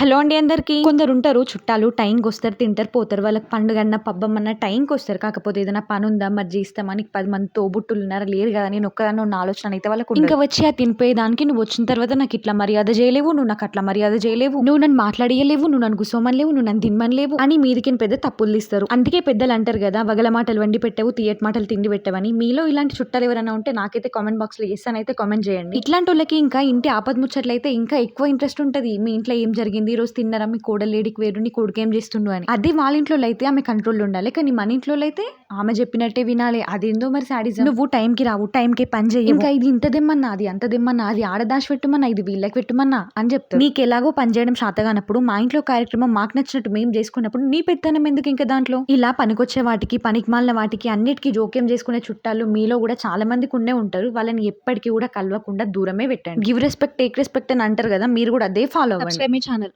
Hello అండి అందరికి. కొందరు ఉంటారు చుట్టాలు టైంకి వస్తారు తింటారు పోతారు. వాళ్ళకి పండుగ అన్న పబ్బం అన్న టైంకి వస్తారు కాకపోతే ఏదైనా పని ఉందా మరి చేస్తామని పది మంది తోబుట్టులు ఉన్నారు లేరు కదా నేను ఒక్కదాన్ని ఉన్న ఆలోచన అయితే వాళ్ళకి ఇంకా వచ్చి ఆ తినిపోయేదానికి నువ్వు వచ్చిన తర్వాత నాకు ఇట్లా మర్యాద చేయలేవు నువ్వు నాకు అట్లా మర్యాద చేయలేవు నువ్వు నన్ను మాట్లాడియలేవు నువ్వు నన్ను కూర్చోమనిలేవు నువ్వు నన్ను తినమనిలేవు అని మీదికి పెద్ద తప్పులు తీస్తారు. అందుకే పెద్దలు అంటారు కదా వగల మాటలు వండి పెట్టావు తీయటి మాటలు తిండి పెట్టవని. మీలో ఇలాంటి చుట్టాలు ఎవరైనా ఉంటే నాకైతే కామెంట్ బాక్స్లో చేస్తానైతే కామెంట్ చేయండి. ఇట్లాంటి వాళ్ళకి ఇంకా ఇంటి ఆపద ముచ్చట్లయితే ఇంకా ఎక్కువ ఇంట్రెస్ట్ ఉంటుంది. మీ ఇంట్లో ఏం జరిగింది ఈ రోజు తిన్నారా? మీ కోడలేడికి వేరు నీ కొడుకు ఏం చేస్తుండు అని. అదే వాళ్ళ ఇంట్లో అయితే ఆమె కంట్రోల్ ఉండాలి. కానీ మన ఇంట్లో అయితే ఆమె చెప్పినట్టే వినాలి. అదేందో మరి సాడిజం నువ్వు టైంకి రావు టైంకి పని చెయ్యి ఇంకా ఇది ఇంత దిమ్మన్నా అది అంత దిమ్మన్నా అది ఆడ దాచి పెట్టమన్నా ఇది వీళ్ళకి పెట్టమన్నా అని చెప్తారు. నీకు ఎలాగో పని చేయడం శాతగానప్పుడు మా ఇంట్లో కార్యక్రమం మాకు నచ్చినట్టు మేము చేసుకున్నప్పుడు నీ పెత్తనం ఎందుకు ఇంకా దాంట్లో? ఇలా పనికొచ్చే వాటికి పనికి మాలిన వాటికి అన్నిటికీ జోక్యం చేసుకునే చుట్టాలు మీలో కూడా చాలా మందికి ఉండే ఉంటారు. వాళ్ళని ఎప్పటికీ కూడా కలవకుండా దూరమే పెట్టండి. గివ్ రెస్పెక్ట్ టేక్ రెస్పెక్ట్ అని అంటారు కదా మీరు కూడా అదే ఫాలో అవ్వండి. ఛానల్